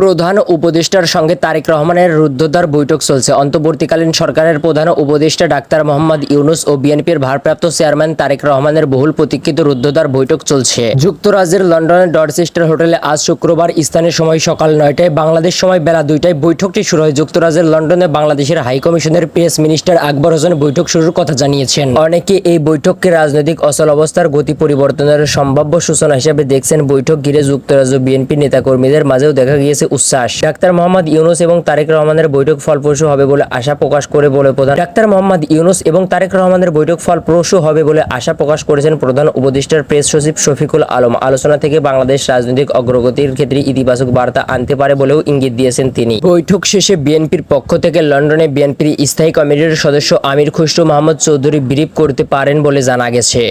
প্রধান উপদেষ্টার সঙ্গে তারেক রহমানের রুদ্ধদ্বার বৈঠক চলছে। অন্তর্বর্তীকালীন সরকারের প্রধান উপদেষ্টা ডাক্তার মোহাম্মদ ইউনুস ও বিএনপির ভারপ্রাপ্ত চেয়ারম্যান তারেক রহমানের বহুল প্রতীক্ষিত রুদ্ধদ্বার বৈঠক চলছে। যুক্তরাজ্যের লন্ডনের ডরচেস্টার হোটেলে আজ শুক্রবার স্থানীয় সময় সকাল নয়টায় বাংলাদেশ সময় বেলা দুইটায় বৈঠকটি শুরু হয়। যুক্তরাজ্যের লন্ডনে বাংলাদেশের হাইকমিশনের প্রেস মিনিস্টার আকবর হোসেন বৈঠক শুরুর কথা জানিয়েছেন। অনেকে এই বৈঠককে রাজনৈতিক অচল অবস্থার গতি পরিবর্তনের সম্ভাব্য সূচনা হিসেবে দেখছেন বৈঠক ঘিরে যুক্তরাজ্য বিএনপি নেতাকর্মীদের মাঝেও দেখা গিয়েছে উচ্ছ্বাস। ডাক্তার মোহাম্মদ ইউনুস এবং তারেক রহমানের বৈঠক ফলপ্রসূ হবে বলে আশা প্রকাশ করে বলে প্রধান ডাক্তার মোহাম্মদ ইউনুস এবং তারেক রহমানের বৈঠক ফলপ্রসূ হবে বলে আশা প্রকাশ করেছেন প্রধান উপদেষ্টার প্রেস সচিব শফিকুল আলম। আলোচনা থেকে বাংলাদেশ রাজনৈতিক অগ্রগতির ক্ষেত্রে ইতিবাচক বার্তা আনতে পারে বলেও ইঙ্গিত দিয়েছেন তিনি। বৈঠক শেষে বিএনপির পক্ষ থেকে লন্ডনে বিএনপির স্থায়ী কমিটির সদস্য আমির খুসরু মোহাম্মদ চৌধুরী ব্রিফ করতে পারেন বলে জানা গেছে।